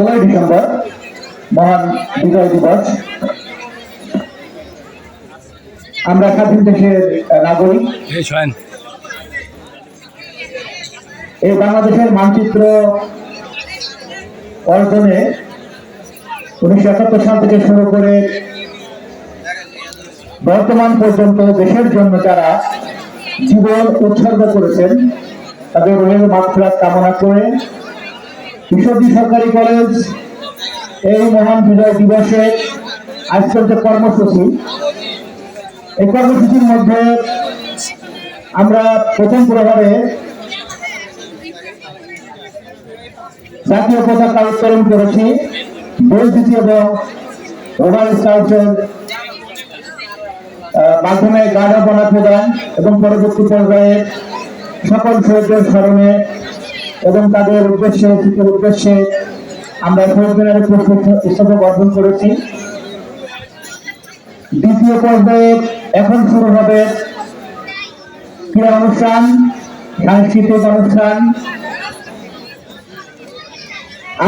ষোলোই ডিসেম্বর মহান বিজয় দিবস। আমরা স্বাধীন দেশের নাগরিক। এই এই বাংলাদেশের মানচিত্র অর্জনে উনিশশো একাত্তর সাল থেকে শুরু করে বর্তমান পর্যন্ত দেশের জন্য যারা জীবন উৎসর্গ করেছেন তাদের রোহের মাত্রা কামনা করে বিশ্বজি সরকারি কলেজ এই মহান বিজয় দিবসে আজকের যে কর্মসূচি। এই কর্মসূচির মধ্যে আমরা প্রথম প্রভাবে জাতীয় পতাকা উত্তোলন করেছি বৈদ্যুতি এবং মোবাইল স্কাউটের মাধ্যমে গাঢ় বনা প্রদান এবং পরবর্তী পর্যায়ে সকল শহীদদের স্মরণে এবং তাদের উদ্দেশ্যে উদ্দেশ্যে আমরা প্রস্তুত হিসেবে গঠন করেছি। দ্বিতীয় পর্যায়ে এখন শুরু হবে ক্রীড়া অনুষ্ঠান, সাংস্কৃতিক অনুষ্ঠান।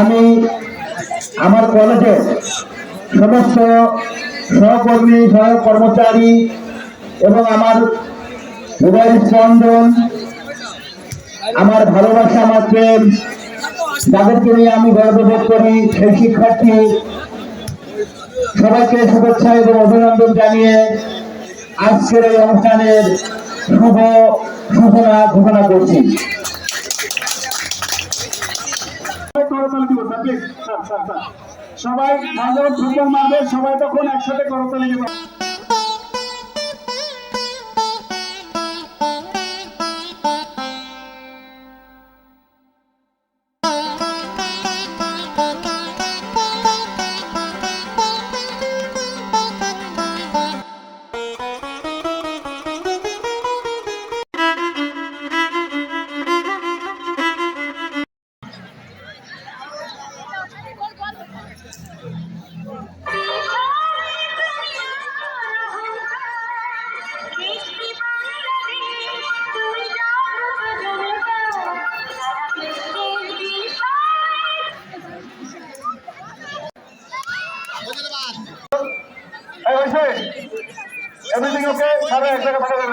আমি আমার কলেজের সমস্ত সহকর্মী সহ কর্মচারী এবং আমার হৃদয়ের স্পন্দন আমার ভালোবাসা আমার প্রেম। যাদেরকে নিয়ে আমি গর্ববোধ করি, সেই শিক্ষার্থী সবাইকে শুভেচ্ছা এবং অভিনন্দন জানিয়ে আজকের এই অনুষ্ঠানের শুভ সূচনা ঘোষণা করছি। সবাই ভালো ফুটবল মারবে সবাই তখন একসাথে করতালি দিব। এভরিথিং ওকে সারা এক জায়গায় পাঠাবেন